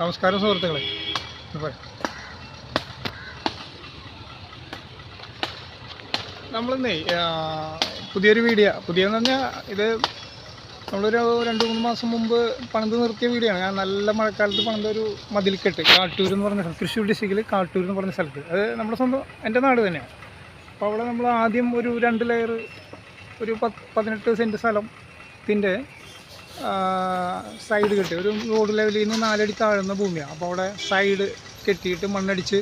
നമസ്കാരം സുഹൃത്തുക്കളെ. നമ്മളിന്നേ പുതിയൊരു വീഡിയോ. പുതിയെന്ന് പറഞ്ഞാൽ ഇത് നമ്മളൊരു രണ്ട് മൂന്ന് മാസം മുമ്പ് പണിത് നിർത്തിയ ആണ്. ഞാൻ നല്ല മഴക്കാലത്ത് പണിത ഒരു മതിൽക്കെട്ട് കാട്ടൂർ എന്ന് പറഞ്ഞ സ്ഥലം തൃശ്ശൂർ ഡിസ്ട്രിക്റ്റിൽ കാട്ടൂർ എന്ന് പറഞ്ഞ സ്ഥലത്ത്. അത് നമ്മുടെ സ്വന്തം എന്റെ നാട് തന്നെയാണ് അപ്പോൾ അവിടെ നമ്മൾ ആദ്യം ഒരു രണ്ട് ലെയർ ഒരു പത്ത് പതിനെട്ട് സെന്റ് സ്ഥലത്തിന്റെ സൈഡ് കെട്ടി. ഒരു റോഡ് ലെവലിൽ നിന്ന് നാലടി താഴുന്ന ഭൂമിയാണ് അപ്പോൾ അവിടെ സൈഡ് കെട്ടിയിട്ട് മണ്ണടിച്ച്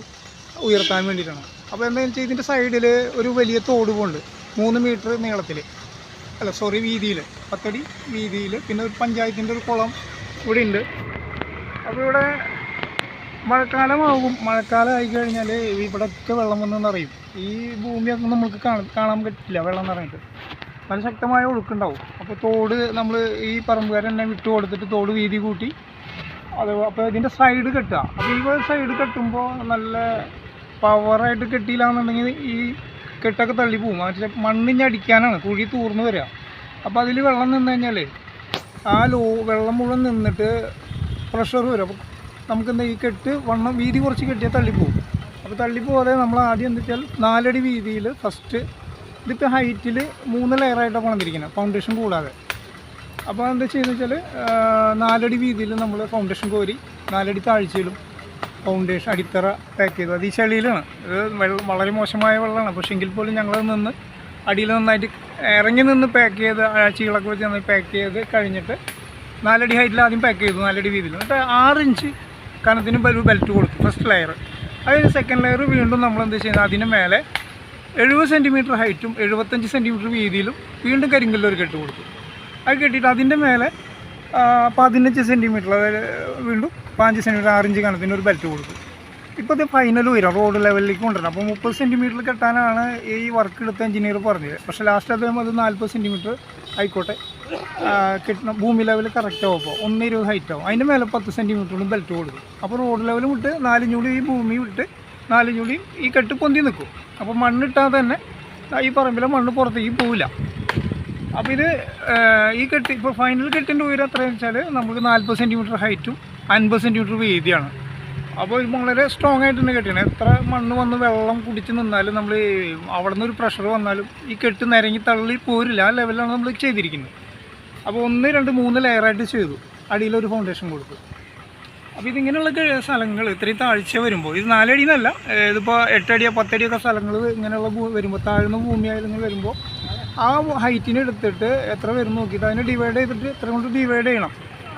ഉയർത്താൻ വേണ്ടിയിട്ടാണ് അപ്പോൾ എന്താണെന്ന് വെച്ചാൽ ഇതിന്റെ സൈഡിൽ ഒരു വലിയ തോട് പോകുന്നുണ്ട് മൂന്ന് മീറ്റർ നീളത്തിൽ അല്ല സോറി വീതിയിൽ പത്തടി വീതിയിൽ പിന്നെ ഒരു പഞ്ചായത്തിന്റെ ഒരു കുളം ഇവിടെ ഉണ്ട് അപ്പോൾ ഇവിടെ മഴക്കാലമാകും. മഴക്കാലം ആയി കഴിഞ്ഞാൽ ഇവിടെയൊക്കെ വെള്ളം വന്ന് നിറയും ഈ ഭൂമിയൊക്കെ നമുക്ക് കാണാൻ പറ്റില്ല വെള്ളം നിറഞ്ഞിട്ട്. നല്ല ശക്തമായ ഒഴുക്കുണ്ടാവും. അപ്പോൾ തോട് നമ്മൾ ഈ പറമ്പുകാരൻ തന്നെ വിട്ടു കൊടുത്തിട്ട് തോട് വീതി കൂട്ടി. അത് അപ്പോൾ ഇതിന്റെ സൈഡ് കെട്ടുക. അപ്പോൾ ഈ സൈഡ് കെട്ടുമ്പോൾ നല്ല പവറായിട്ട് കെട്ടിയില്ല എന്നുണ്ടെങ്കിൽ ഈ കെട്ടൊക്കെ തള്ളി പോകും. മറ്റേ മണ്ണിഞ്ഞടിക്കാനാണ് കുഴി തൂർന്ന് വരിക. അപ്പോൾ അതിൽ വെള്ളം നിന്ന് കഴിഞ്ഞാൽ ആ ലോ വെള്ളം മുഴുവൻ നിന്നിട്ട് പ്രഷർ വരും. അപ്പോൾ നമുക്ക് എന്താ ഈ കെട്ട് വണ്ണം വീതി കുറച്ച് കെട്ടിയാൽ തള്ളിപ്പോവും അപ്പോൾ തള്ളിപ്പോകാതെ നമ്മൾ ആദ്യം എന്താ വെച്ചാൽ നാലടി വീതിയിൽ ഫസ്റ്റ് ഇതിപ്പോൾ ഹൈറ്റിൽ മൂന്ന് ലെയറായിട്ടാണ് കൊണ്ടിരിക്കുന്നത് ഫൗണ്ടേഷൻ കൂടാതെ. അപ്പോൾ എന്താ ചെയ്യുന്നത് വെച്ചാൽ നാലടി വീതിയിൽ നമ്മൾ ഫൗണ്ടേഷൻ കോരി നാലടി താഴ്ചയിലും ഫൗണ്ടേഷൻ അടിത്തറ പാക്ക് ചെയ്തു. അത് ഈ ചെളിയിലാണ്. ഇത് വളരെ മോശമായ വെള്ളമാണ്. പക്ഷേ എങ്കിൽ പോലും ഞങ്ങൾ നിന്ന് അടിയിൽ നന്നായിട്ട് ഇറങ്ങി നിന്ന് പാക്ക് ചെയ്ത് ആഴ്ചകളൊക്കെ വെച്ച് നന്നായി പാക്ക് ചെയ്ത് കഴിഞ്ഞിട്ട് നാലടി ഹൈറ്റിൽ ആദ്യം പാക്ക് ചെയ്തു നാലടി വീതിയിൽ എന്നിട്ട് ആറ് ഇഞ്ച് കനത്തിന് ബെൽറ്റ് കൊടുത്തു ഫസ്റ്റ് ലെയർ അതിന് സെക്കൻഡ് ലെയർ വീണ്ടും നമ്മൾ എന്ത് ചെയ്യുന്നത് അതിന് മേലെ എഴുപത് സെന്റിമീറ്റർ ഹൈറ്റും എഴുപത്തഞ്ച് സെന്റിമീറ്റർ വീതിയിലും വീണ്ടും കരിങ്കല്ലൊരു കെട്ട് കൊടുത്തു. അത് കെട്ടിയിട്ട് അതിന്റെ മേലെ പതിനഞ്ച് സെന്റിമീറ്റർ അതായത് വീണ്ടും പതിനഞ്ച് സെന്റിമീറ്റർ ആറിഞ്ച് കണത്തിന് ഒരു ബെൽറ്റ് കൊടുത്തു. ഇത് ഫൈനൽ വരും റോഡ് ലെവലിലേക്ക് കൊണ്ടുവരണം. അപ്പോൾ മുപ്പത് സെന്റിമീറ്റർ കെട്ടാനാണ് ഈ വർക്ക് എടുത്ത എഞ്ചിനീയർ പറഞ്ഞത്. പക്ഷേ ലാസ്റ്റ് അദ്ദേഹം അത് നാൽപ്പത് സെന്റിമീറ്റർ ആയിക്കോട്ടെ കിട്ടണം. ഭൂമി ലെവൽ കറക്റ്റ് ആവും അപ്പോൾ ഒന്ന് ഇരുപത് ഹൈറ്റ് ആവും. അതിന്റെ മേലെ പത്ത് സെന്റിമീറ്ററും ബെൽറ്റ് കൊടുക്കും അപ്പോൾ റോഡ് ലെവൽ വിട്ട് നാലിഞ്ചൂടി ഈ ഭൂമി വിട്ട് നാലിഞ്ഞൂടി ഈ കെട്ട് പൊന്തി നിൽക്കും. അപ്പോൾ മണ്ണിട്ടാൽ തന്നെ ഈ പറമ്പിലെ മണ്ണ് പുറത്തേക്ക് പോവില്ല. അപ്പോൾ ഇത് ഈ കെട്ട് ഇപ്പോൾ ഫൈനൽ കെട്ടിന്റെ ഉയരം എത്രയാണെന്ന് വെച്ചാൽ നമുക്ക് നാൽപ്പത് സെന്റിമീറ്റർ ഹൈറ്റും അൻപത് സെന്റിമീറ്റർ വീതിയാണ്. അപ്പോൾ വളരെ സ്ട്രോങ് ആയിട്ട് തന്നെ എത്ര മണ്ണ് വന്ന് വെള്ളം കുടിച്ച് നിന്നാലും നമ്മൾ അവിടെ നിന്ന് ഒരു പ്രഷർ വന്നാലും ഈ കെട്ട് നിരങ്ങി തള്ളി പോരില്ല. ആ ലെവലാണ് നമ്മൾ ചെയ്തിരിക്കുന്നത്. അപ്പോൾ ഒന്ന് രണ്ട് മൂന്ന് ലെയറായിട്ട് ചെയ്തു. അടിയിലൊരു ഫൗണ്ടേഷൻ കൊടുത്തു. അപ്പോൾ ഇതിങ്ങനെയുള്ള സ്ഥലങ്ങൾ ഇത്രയും താഴ്ച വരുമ്പോൾ ഇത് നാലടി എന്നല്ല ഇതിപ്പോൾ എട്ടടിയോ പത്തടിയൊക്കെ സ്ഥലങ്ങൾ ഇങ്ങനെയുള്ള വരുമ്പോൾ താഴ്ന്ന ഭൂമിയായാലും വരുമ്പോൾ ആ ഹൈറ്റിന് എടുത്തിട്ട് എത്ര വരും നോക്കിയിട്ട് അതിനെ ഡിവൈഡ് ചെയ്തിട്ട് എത്ര കൊണ്ട് ഡിവൈഡ് ചെയ്യണം?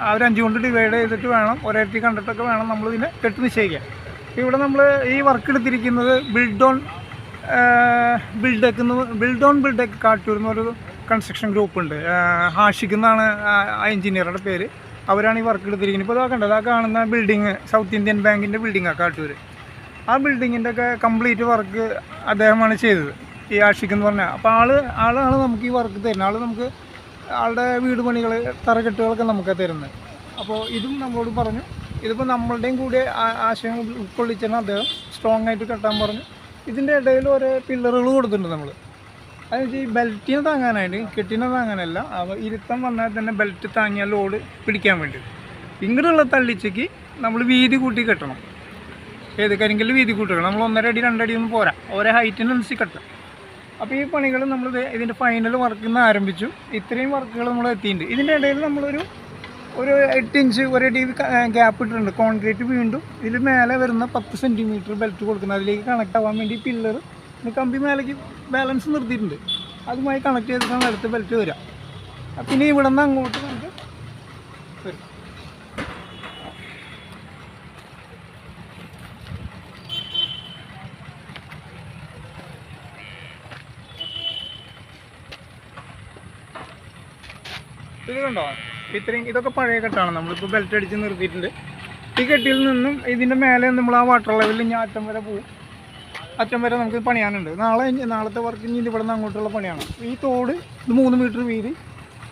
ആ ഒരു അഞ്ച് കൊണ്ട് ഡിവൈഡ് ചെയ്തിട്ട് വേണം ഒരേറ്റി കണ്ടിട്ടൊക്കെ വേണം നമ്മൾ ഇതിനെ കെട്ട് നിശ്ചയിക്കാൻ. ഇപ്പോൾ ഇവിടെ നമ്മൾ ഈ വർക്ക് എടുത്തിരിക്കുന്നത് ബിൽഡ് ഓൺ ബിൽഡെക്ക് എന്ന് ബിൽഡ് ഓൺ ബിൽഡെക്ക് കാട്ടൂർ എന്നൊരു കൺസ്ട്രക്ഷൻ ഗ്രൂപ്പ് ഉണ്ട്. ഹാഷിക് എന്നാണ് ആ എഞ്ചിനീയറുടെ പേര്. അവരാണ് ഈ വർക്ക് എടുത്തിരിക്കുന്നത്. ഇപ്പോൾ ഇതാ കണ്ടത് ആ കാണുന്ന ബിൽഡിങ് സൗത്ത് ഇന്ത്യൻ ബാങ്കിന്റെ ബിൽഡിങ്ങാണ് കാട്ടൂർ ആ ബിൽഡിങ്ങിന്റെ ഒക്കെ കംപ്ലീറ്റ് വർക്ക് അദ്ദേഹമാണ് ചെയ്തത്. ഈ ആഷിക് എന്ന് പറഞ്ഞാൽ അപ്പോൾ ആൾ ആളാണ് നമുക്ക് ഈ വർക്ക് തരുന്നത്. ആൾ നമുക്ക് ആളുടെ വീട് പണികൾ തറകെട്ടുകളൊക്കെ നമുക്ക് തരുന്നത്. അപ്പോൾ ഇതും നമ്മളോട് പറഞ്ഞു. ഇതിപ്പോൾ നമ്മളുടെയും കൂടി ആശയങ്ങൾ ഉൾക്കൊള്ളിച്ചാണ് അദ്ദേഹം സ്ട്രോങ് ആയിട്ട് കെട്ടാൻ പറഞ്ഞു. ഇതിന്റെ ഇടയിൽ ഓരോ പില്ലറുകൾ കൊടുത്തിട്ടുണ്ട് നമ്മൾ അതെന്ന് ഈ ബെൽറ്റിനെ താങ്ങാനായിട്ട് കെട്ടിനെ താങ്ങാനല്ല അപ്പോൾ ഇരുത്തം വന്നാൽ തന്നെ ബെൽറ്റ് താങ്ങിയ ലോഡ് പിടിക്കാൻ വേണ്ടി. ഇങ്ങനെയുള്ള തള്ളിച്ചയ്ക്ക് നമ്മൾ വീതി കൂട്ടി കെട്ടണം. ഏത് കരിങ്കല്ല് വീതി കൂട്ടുക നമ്മൾ ഒന്നര അടി രണ്ടടി ഒന്നും പോരാ. ഓരോ ഹൈറ്റിനനുസരിച്ച് കെട്ടണം അപ്പോൾ ഈ പണികൾ നമ്മൾ ഇതിന്റെ ഫൈനൽ വർക്കിൽ നിന്ന് ആരംഭിച്ചു. ഇത്രയും വർക്കുകൾ നമ്മൾ എത്തിയിട്ടുണ്ട്. ഇതിന്റെ ഇടയിൽ നമ്മളൊരു ഒരു എട്ട് ഇഞ്ച് ഒരടി ഗ്യാപ്പ് ഇട്ടിട്ടുണ്ട്. കോൺക്രീറ്റ് വീണ്ടും ഇതിൽ മേലെ വരുന്ന പത്ത് സെന്റിമീറ്റർ ബെൽറ്റ് കൊടുക്കുന്നത് അതിലേക്ക് കണക്ട് ആവാൻ വേണ്ടി പില്ലർ കമ്പി മേലേക്ക് ബാലൻസ് നിർത്തിയിട്ടുണ്ട്. അതുമായി കണക്ട് ചെയ്തിട്ടാണ് അടുത്ത ബെൽറ്റ് വരിക. പിന്നെ ഇവിടെ നിന്ന് അങ്ങോട്ട് നമുക്ക് വരും. കണ്ടോ ഇത്രയും ഇതൊക്കെ പഴയ കെട്ടാണ്. നമ്മളിപ്പോൾ ബെൽറ്റ് അടിച്ച് നിർത്തിയിട്ടുണ്ട്. ഈ കെട്ടിയിൽ നിന്നും ഇതിന്റെ മേലെ നമ്മൾ ആ വാട്ടർ ലെവലിൽ ഞാൻ അറ്റം വരെ പോകും അറ്റം വരെ നമുക്ക് പണിയാനുണ്ട്. നാളെ നാളത്തെ വർക്ക് ഇനി ഇവിടെ നിന്ന് അങ്ങോട്ടുള്ള പണിയാണ്. ഈ തോട് ഇത് മൂന്ന് മീറ്റർ വീതി.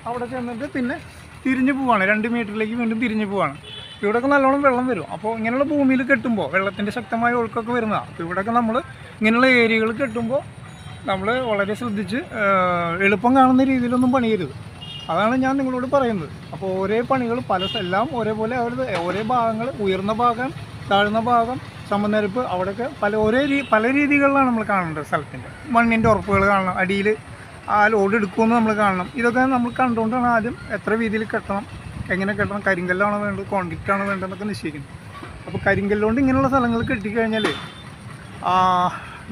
അവിടെ ചെന്നിട്ട് പിന്നെ തിരിഞ്ഞു പോവാണ്. രണ്ട് മീറ്ററിലേക്ക് വീണ്ടും തിരിഞ്ഞു പോവാണ്. ഇവിടെയൊക്കെ നല്ലോണം വെള്ളം വരും. അപ്പോൾ ഇങ്ങനെയുള്ള ഭൂമിയിൽ കെട്ടുമ്പോൾ വെള്ളത്തിന്റെ ശക്തമായ ഒഴുക്കൊക്കെ വരുന്നതാണ് അപ്പോൾ ഇവിടെയൊക്കെ നമ്മൾ ഇങ്ങനെയുള്ള ഏരിയകൾ കെട്ടുമ്പോൾ നമ്മൾ വളരെ ശ്രദ്ധിച്ച് എളുപ്പം കാണുന്ന രീതിയിലൊന്നും പണിയരുത്. അതാണ് ഞാൻ നിങ്ങളോട് പറയുന്നത്. അപ്പോൾ ഒരേ പണികൾ പല എല്ലാം ഒരേപോലെ അവരുടെ ഒരേ ഭാഗങ്ങൾ ഉയർന്ന ഭാഗം താഴ്ന്ന ഭാഗം സമനിരപ്പ് അവിടെയൊക്കെ പല ഒരേ രീ പല രീതികളിലാണ് നമ്മൾ കാണേണ്ടത് സ്ഥലത്തിന്റെ. മണ്ണിന്റെ ഉറപ്പുകൾ കാണണം അടിയിൽ ആ ലോഡ് എടുക്കുമെന്ന് നമ്മൾ കാണണം. ഇതൊക്കെ നമ്മൾ കണ്ടുകൊണ്ടാണ് ആദ്യം എത്ര രീതിയിൽ കെട്ടണം എങ്ങനെ കെട്ടണം കരിങ്കല്ലാണോ വേണ്ടത് കോൺക്രീറ്റ് ആണോ വേണ്ടതെന്നൊക്കെ നിശ്ചയിക്കുന്നത്. അപ്പോൾ കരിങ്കല്ലുകൊണ്ട് ഇങ്ങനെയുള്ള സ്ഥലങ്ങൾ കെട്ടിക്കഴിഞ്ഞാൽ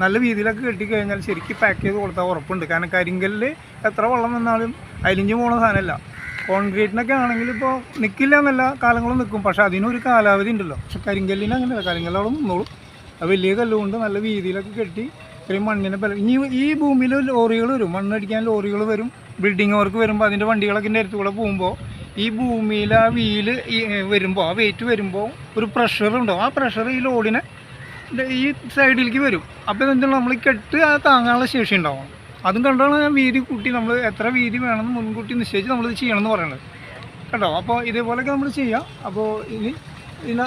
നല്ല രീതിയിലൊക്കെ കെട്ടിക്കഴിഞ്ഞാൽ ശരിക്കും പാക്ക് ചെയ്ത് കൊടുത്താൽ ഉറപ്പുണ്ട്. കാരണം കരിങ്കല്ല് എത്ര വെള്ളം വന്നാലും അലിഞ്ഞു പോകുന്ന സാധനമല്ല. കോൺക്രീറ്റിനൊക്കെ ആണെങ്കിൽ ഇപ്പോൾ നിൽക്കില്ല എന്നല്ല കാലങ്ങളും നിൽക്കും പക്ഷെ അതിനൊരു കാലാവധി ഉണ്ടല്ലോ. പക്ഷെ കരിങ്കല്ലിന് അങ്ങനെയല്ല. കരിങ്കല്ലോളം നിന്നോളും. അത് വലിയ കല്ലുകൊണ്ട് നല്ല വീതിയിലൊക്കെ കെട്ടി ഇത്രയും മണ്ണിനെ പല ഇനി ഈ ഭൂമിയിൽ ലോറികൾ വരും. മണ്ണടിക്കാൻ ലോറികൾ വരും. ബിൽഡിംഗ് വർക്ക് വരുമ്പോൾ അതിന്റെ വണ്ടികളൊക്കെ എന്റെ അടുത്തുകൂടെ പോകുമ്പോൾ ഈ ഭൂമിയിൽ ആ വീൽ വരുമ്പോൾ ആ വെയിറ്റ് വരുമ്പോൾ ഒരു പ്രഷർ ഉണ്ടാവും ആ പ്രഷർ ഈ ലോഡിനെ ഈ സൈഡിലേക്ക് വരും. അപ്പോൾ എന്താ നമ്മൾ കെട്ട് ആ താങ്ങാനുള്ള ശേഷി ഉണ്ടാവും. അതും കണ്ടാണ് ഞാൻ വീതി കൂട്ടി നമ്മൾ എത്ര വീതി വേണമെന്ന് മുൻകൂട്ടി നിശ്ചയിച്ച് നമ്മളിത് ചെയ്യണമെന്ന് പറയുന്നത് കേട്ടോ അപ്പോൾ ഇതേപോലെയൊക്കെ നമ്മൾ ചെയ്യാം. അപ്പോൾ ഇനി ഇതിന്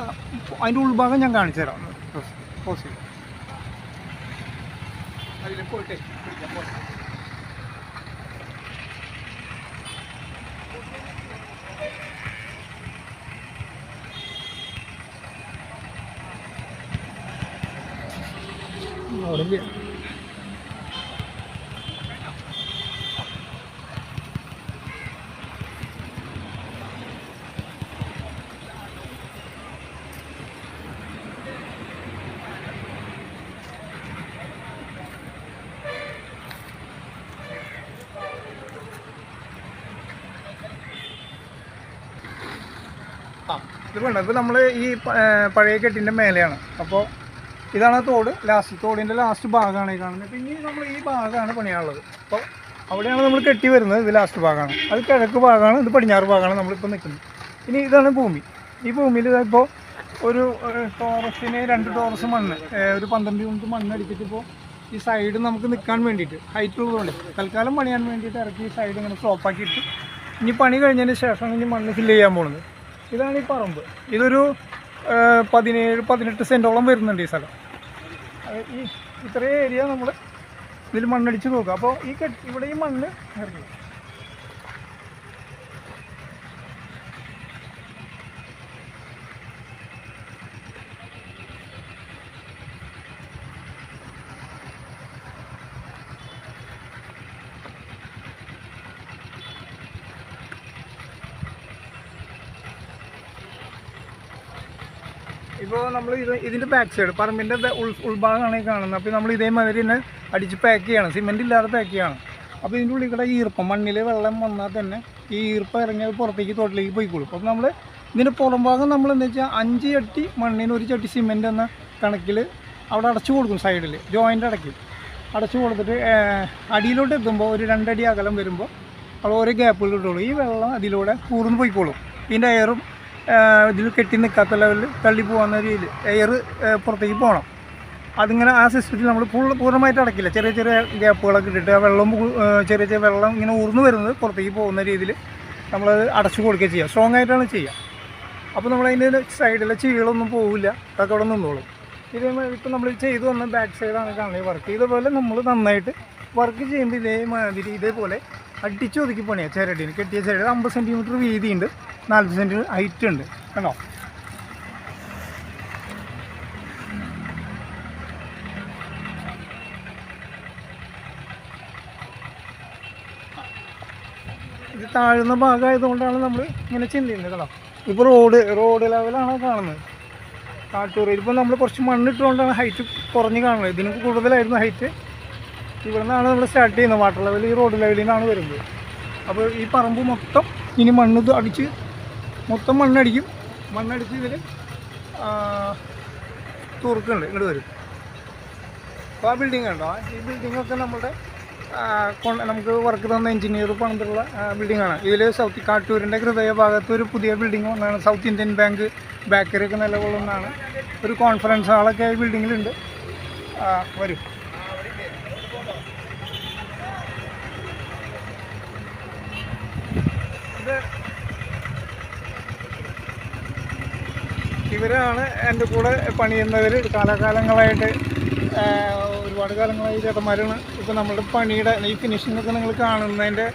അതിന്റെ ഉൾഭാഗം ഞാൻ കാണിച്ചു തരാം. പോസിബിൾ. അവിടെ ഇത് വേണ്ട ഇപ്പോൾ നമ്മൾ ഈ പഴയ കെട്ടിന്റെ മേലെയാണ്. അപ്പോൾ ഇതാണ് തോട് ലാസ്റ്റ് തോടിന്റെ ലാസ്റ്റ് ഭാഗമാണ് ഈ കാണുന്നത്. ഇനി നമ്മൾ ഈ ഭാഗമാണ് പണിയാനുള്ളത്. അപ്പോൾ അവിടെയാണ് നമ്മൾ കെട്ടി വരുന്നത് ഇത് ലാസ്റ്റ് ഭാഗമാണ്. അത് കിഴക്ക് ഭാഗമാണ് ഇത് പടിഞ്ഞാറ് ഭാഗമാണ് നമ്മളിപ്പോൾ നിൽക്കുന്നത്. ഇനി ഇതാണ് ഭൂമി. ഈ ഭൂമിയിൽ ഇപ്പോൾ ഒരു ടോറസിന് രണ്ട് ടോറസ് മണ്ണ് ഒരു പന്ത്രണ്ട് യൂണിറ്റ് മണ്ണ് അടിച്ചിട്ട് ഇപ്പോൾ ഈ സൈഡ് നമുക്ക് നിൽക്കാൻ വേണ്ടിയിട്ട് ഹൈറ്റ് ഉള്ളതുകൊണ്ട് തൽക്കാലം പണിയാൻ വേണ്ടിയിട്ട് ഇറക്കി ഈ സൈഡ് ഇങ്ങനെ സ്ലോപ്പാക്കിയിട്ട് ഇനി പണി കഴിഞ്ഞതിന് ശേഷമാണ് ഇനി മണ്ണ് ഫില്ല് ചെയ്യാൻ പോകുന്നത് ഇതാണ് ഈ പറമ്പ്. ഇതൊരു പതിനേഴ് പതിനെട്ട് സെന്റോളം വരുന്നുണ്ട് ഈ സ്ഥലം. ഈ ഇത്രയും ഏരിയ നമ്മൾ ഇതിൽ മണ്ണടിച്ച് നോക്കുക. അപ്പോൾ ഈ കെട്ടി ഇവിടെ ഈ മണ്ണ് ഇറങ്ങി ഇപ്പോൾ നമ്മൾ ഇത് ഇതിന്റെ ബാക്ക് സൈഡ് പറമ്പിന്റെ ഉൾ ഉൾഭാഗമാണ് ഈ കാണുന്നത്. അപ്പോൾ നമ്മൾ ഇതേമാതിരി തന്നെ അടിച്ച് പാക്ക് ചെയ്യണം. സിമെന്റ് ഇല്ലാതെ പാക്ക് ചെയ്യണം. അപ്പോൾ ഇതിന്റെ ഉള്ളിൽ കൂടെ ഈർപ്പം മണ്ണിൽ വെള്ളം വന്നാൽ തന്നെ ഈ ഈർപ്പം ഇറങ്ങിയത് പുറത്തേക്ക് തോട്ടിലേക്ക് പോയിക്കോളും. അപ്പോൾ നമ്മൾ ഇതിന്റെ പുറം ഭാഗം നമ്മൾ എന്താ വെച്ചാൽ അഞ്ച് ചട്ടി മണ്ണിന് ഒരു ചട്ടി സിമെന്റ് എന്ന കണക്കിൽ അവിടെ അടച്ചു കൊടുക്കും സൈഡിൽ ജോയിന്റ് അടയ്ക്കും. അടച്ചു കൊടുത്തിട്ട് അടിയിലോട്ട് എത്തുമ്പോൾ ഒരു രണ്ടടി അകലം വരുമ്പോൾ അവിടെ ഓരോ ഗ്യാപ്പുകൾ ഇട്ടുള്ളൂ ഈ വെള്ളം അതിലൂടെ കൂർന്ന് പോയിക്കോളും. ഇതിന്റെ എയറും ഇതിൽ കെട്ടി നിൽക്കാത്ത ലെവലിൽ തള്ളി പോകുന്ന രീതിയിൽ എയർ പുറത്തേക്ക് പോകണം അതിങ്ങനെ ആ സിസ്റ്റത്തിൽ നമ്മൾ ഫുൾ പൂർണമായിട്ട് അടക്കില്ല ചെറിയ ചെറിയ ഗ്യാപ്പുകളൊക്കെ ഇട്ടിട്ട് ആ വെള്ളം ചെറിയ ചെറിയ വെള്ളം ഇങ്ങനെ ഊർന്ന് വരുന്നത് പുറത്തേക്ക് പോകുന്ന രീതിയിൽ നമ്മളത് അടച്ചു കൊടുക്കുക ചെയ്യുക സ്ട്രോങ് ആയിട്ടാണ് ചെയ്യുക. അപ്പോൾ നമ്മൾ നമ്മളതിന്റെ സൈഡിലെ ചീകളൊന്നും പോവില്ല. അതൊക്കെ അവിടെ നിന്നോളും. ഇതേമാതിരി ഇപ്പം നമ്മൾ ചെയ്തു വന്ന ബാക്ക് സൈഡാണ് കാണുന്നത് വർക്ക് ഇതേപോലെ നമ്മൾ നന്നായിട്ട് വർക്ക് ചെയ്യുമ്പോൾ ഇതേമാതിരി ഇതേപോലെ അടിച്ചൊതുക്കി പണിയാണ് ചിരടിന്. കെട്ടിയ ചിരട് അമ്പത് സെന്റിമീറ്റർ വീതിയുണ്ട്. നാൽപ്പത് സെന്റ് ഹൈറ്റ് ഉണ്ട്. കണ്ടോ? ഇത് താഴ്ന്ന ഭാഗമായതുകൊണ്ടാണ് നമ്മൾ ഇങ്ങനെ ചിന്തിക്കുന്നത് കേട്ടോ. ഇപ്പോൾ റോഡ് റോഡ് ലെവലാണ് കാണുന്നത്? കാട്ടൂർ ഇതിപ്പോൾ നമ്മൾ കുറച്ച് മണ്ണിട്ടുകൊണ്ടാണ് ഹൈറ്റ് കുറഞ്ഞ് കാണുന്നത്. ഇതിന് കൂടുതലായിരുന്നു ഹൈറ്റ്. ഇവിടെ നിന്നാണ് നമ്മൾ സ്റ്റാർട്ട് ചെയ്യുന്നത്. വാട്ടർ ലെവൽ ഈ റോഡ് ലെവലിൽ നിന്നാണ് വരുന്നത്. അപ്പോൾ ഈ പറമ്പ് മൊത്തം ഇനി മണ്ണ് അടിച്ച് മൊത്തം മണ്ണടിക്കും. മണ്ണടിച്ച് ഇതിൽ തുറക്കുന്നുണ്ട് ഇങ്ങോട്ട് വരും. അപ്പോൾ ആ ബിൽഡിംഗ് ഉണ്ടോ ഈ ബിൽഡിങ്ങൊക്കെ നമ്മുടെ നമുക്ക് വർക്ക് തന്ന എഞ്ചിനീയർ പണിതുള്ള ബിൽഡിങ്ങാണ് ഇതിൽ സൗത്ത് കാട്ടൂരിന്റെ ഹൃദയഭാഗത്ത് ഒരു പുതിയ ബിൽഡിംഗ് വന്നതാണ്. സൗത്ത് ഇന്ത്യൻ ബാങ്ക് ബേക്കറി ഒക്കെ നിലകൊള്ളുന്നതാണ് ഒരു കോൺഫറൻസ് ഹാളൊക്കെ ഈ ബിൽഡിങ്ങിലുണ്ട് വരും. ഇത് ഇവരാണ് എന്റെ കൂടെ പണിയുന്നവർ കാലാകാലങ്ങളായിട്ട് ഒരുപാട് കാലങ്ങളായി ചേട്ടന്മാരാണ് ഇപ്പോൾ നമ്മുടെ പണിയുടെ ഈ ഫിനിഷിങ്ങൊക്കെ നിങ്ങൾ കാണുന്നതിന്റെ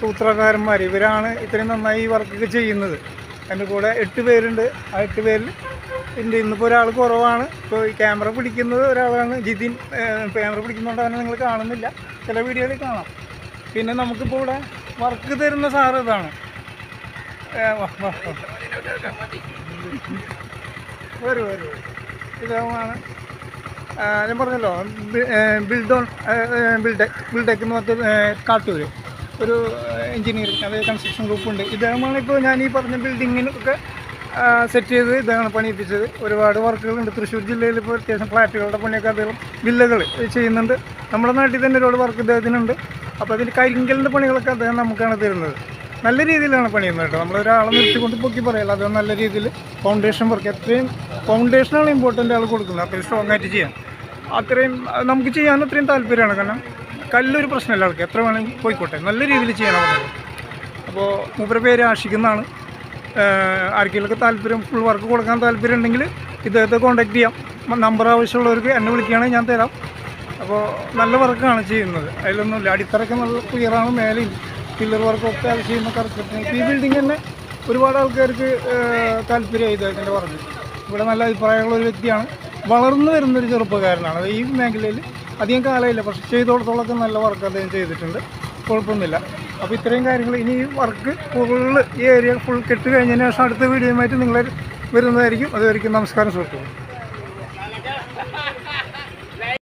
സൂത്രധാരന്മാർ ഇവരാണ് ഇത്രയും നന്നായി ഈ വർക്കൊക്കെ ചെയ്യുന്നത്. എന്റെ കൂടെ എട്ട് പേരുണ്ട്. ആ എട്ട് പേരിൽ എന്റെ ഇന്നിപ്പോൾ ഒരാൾ കുറവാണ്. ഇപ്പോൾ ഈ ക്യാമറ പിടിക്കുന്നത് ഒരാളാണ് ജിതിൻ. ക്യാമറ പിടിക്കുന്നതുകൊണ്ട് തന്നെ നിങ്ങൾ കാണുന്നില്ല. ചില വീഡിയോയിൽ കാണാം. പിന്നെ നമുക്കിപ്പോൾ ഇവിടെ വർക്ക് തരുന്ന സാറ് ഇതാണ്. വരൂ വരൂ. ഇതാണ് ഞാൻ പറഞ്ഞല്ലോ ബിൽഡോൺ ബിൽഡെ ബിൽഡെക്ക് എന്ന് പറഞ്ഞ കാട്ടൂർ ഒരു എഞ്ചിനീയറിംഗ് അതായത് കൺസ്ട്രക്ഷൻ ഗ്രൂപ്പ് ഉണ്ട്. ഇദ്ദേഹമാണ് ഇപ്പോൾ ഞാൻ ഈ പറഞ്ഞ ബിൽഡിങ്ങിനൊക്കെ സെറ്റ് ചെയ്ത് ഇതാണ് പണിയിപ്പിച്ചത് ഒരുപാട് വർക്കുകളുണ്ട്. തൃശ്ശൂർ ജില്ലയിൽ ഇപ്പോൾ അത്യാവശ്യം ഫ്ലാറ്റുകളുടെ പണിയൊക്കെ അദ്ദേഹം വില്ലകൾ ചെയ്യുന്നുണ്ട്. നമ്മുടെ നാട്ടിൽ തന്നെ ഒരുപാട് വർക്ക് ഇദ്ദേഹത്തിനുണ്ട്. അപ്പോൾ അതിൽ കരിങ്കലിന്റെ പണികളൊക്കെ അദ്ദേഹം നമുക്കാണ് തരുന്നത്. നല്ല രീതിയിലാണ് പണിയുന്നത് കേട്ടോ. നമ്മളൊരാളെ നിർത്തിക്കൊണ്ട് പൊക്കി പറയല്ല അത് നല്ല രീതിയിൽ ഫൗണ്ടേഷൻ വർക്ക് എത്രയും ഫൗണ്ടേഷനാണ് ഇമ്പോർട്ടന്റ് ആൾ കൊടുക്കുന്നത്. അത്രയും സ്ട്രോങ് ആയിട്ട് ചെയ്യാൻ. അത്രയും നമുക്ക് ചെയ്യാൻ അത്രയും താല്പര്യമാണ്. കാരണം കല്ലൊരു പ്രശ്നമല്ല ആൾക്ക്. എത്ര വേണമെങ്കിൽ പോയിക്കോട്ടെ. നല്ല രീതിയിൽ ചെയ്യണം അപ്പോൾ മൂപ്പര പേര് ആഷിക്കുന്നതാണ് ആർക്കെങ്കിലൊക്കെ താല്പര്യം ഫുൾ വർക്ക് കൊടുക്കാൻ താല്പര്യം ഉണ്ടെങ്കിൽ ഇദ്ദേഹത്തെ കോൺടാക്ട് ചെയ്യാം. നമ്പർ ആവശ്യമുള്ളവർക്ക് എന്നെ വിളിക്കുകയാണെങ്കിൽ ഞാൻ തരാം. അപ്പോൾ നല്ല വർക്കാണ് ചെയ്യുന്നത്. അതിലൊന്നുമില്ല. അടിത്തറയ്ക്ക് നല്ല ക്ലിയറാണ് മേലെയും പില്ലർ വർക്കൊക്കെ അത് ചെയ്യുന്ന കറക്റ്റ് ഈ ബിൽഡിംഗ് തന്നെ ഒരുപാട് ആൾക്കാർക്ക് താല്പര്യമായി ഇദ്ദേഹത്തിന്റെ പറഞ്ഞു ഇവിടെ നല്ല അഭിപ്രായമുള്ള ഒരു വ്യക്തിയാണ്. വളർന്നു വരുന്നൊരു ചെറുപ്പക്കാരനാണ്. ഈ മേഖലയിൽ അധികം കാലമില്ല. പക്ഷെ ചെയ്തോടത്തോളൊക്കെ നല്ല വർക്ക് അദ്ദേഹം ചെയ്തിട്ടുണ്ട്. കുഴപ്പമൊന്നുമില്ല. അപ്പോൾ ഇത്രയും കാര്യങ്ങൾ ഇനി ഈ വർക്ക് ഫുള്ള് ഈ ഏരിയ ഫുൾ കെട്ട് കഴിഞ്ഞതിന് ശേഷം അടുത്ത വീഡിയോയുമായിട്ട് നിങ്ങൾ വരുന്നതായിരിക്കും. അതുവരെയും നമസ്കാരം സുഹൃത്തുക്കൾ